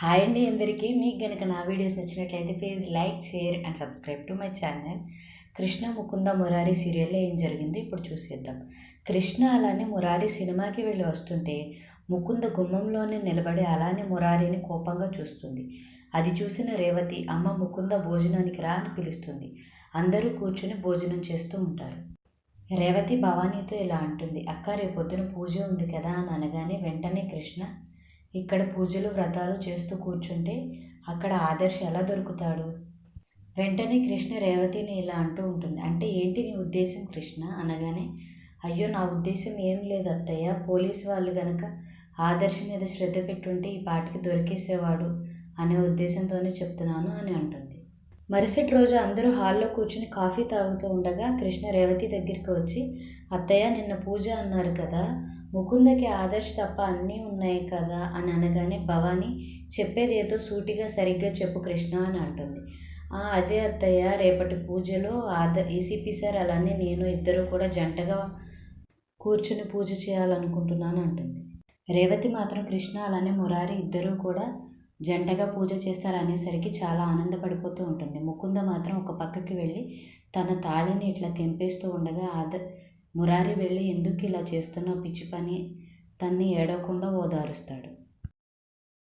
Hi అండి అందరికీ. మీకు గనక నా వీడియోస్ నచ్చినట్లయితే please like share and subscribe to my channel. Krishna Mukunda Murari సీరియల్లో ఏం జరిగిందో ఇప్పుడు చూసేద్దాం. కృష్ణ అలానే మురారి సినిమాకి వెళ్ళి వస్తుంటే ముకుంద గుమ్మంలోనే నిలబడి అలానే మురారిని కోపంగా చూస్తుంది. అది చూసిన రేవతి అమ్మ ముకుంద భోజనానికి రా అని పిలుస్తుంది. అందరూ కూర్చుని భోజనం చేస్తూ ఉంటారు. రేవతి భవానీతో ఇలా అంటుంది. అక్క రేపొద్దున పూజ ఉంది కదా అని అనగానే వెంటనే కృష్ణ ఇక్కడ పూజలు వ్రతాలు చేస్తూ కూర్చుంటే అక్కడ ఆదర్శ్ ఎలా దొరుకుతాడు? వెంటనే కృష్ణ రేవతిని ఇలా అంటూ ఉంటుంది. అంటే ఏంటి నీ ఉద్దేశం కృష్ణ? అనగానే అయ్యో నా ఉద్దేశం ఏం లేదు అత్తయ్య. పోలీసు వాళ్ళు గనక ఆదర్శ మీద శ్రద్ధ పెట్టుంటే ఈ పాటికి దొరికేసేవాడు అనే ఉద్దేశంతోనే చెప్తున్నాను అని అంటుంది. మరుసటి రోజు అందరూ హాల్లో కూర్చుని కాఫీ తాగుతూ ఉండగా కృష్ణ రేవతి దగ్గరికి వచ్చి అత్తయ్య నిన్న పూజ అన్నారు కదా ముకుందకి ఆదర్శ్ తప్ప అన్నీ ఉన్నాయి కదా అని అనగానే భవానీ చెప్పేది ఏదో సూటిగా సరిగ్గా చెప్పు కృష్ణ అని అంటుంది. "ఆ, అదే అత్తయ్య రేపటి పూజలో ఆద ఏసీపీ సార్ అలానే నేను ఇద్దరు కూడా జంటగా కూర్చుని పూజ చేయాలనుకుంటున్నాను అంటుంది. రేవతి మాత్రం కృష్ణ అలానే మురారి ఇద్దరూ కూడా జంటగా పూజ చేస్తారు అనేసరికి చాలా ఆనందపడిపోతూ ఉంటుంది. ముకుంద మాత్రం ఒక పక్కకి వెళ్ళి తన తాళిని ఇట్లా తెంపేస్తూ ఉండగా ఆద మురారి వెళ్ళి ఎందుకు ఇలా చేస్తున్నావు పిచ్చి పని? తన్ని ఏడవకుండా ఓదారుస్తాడు.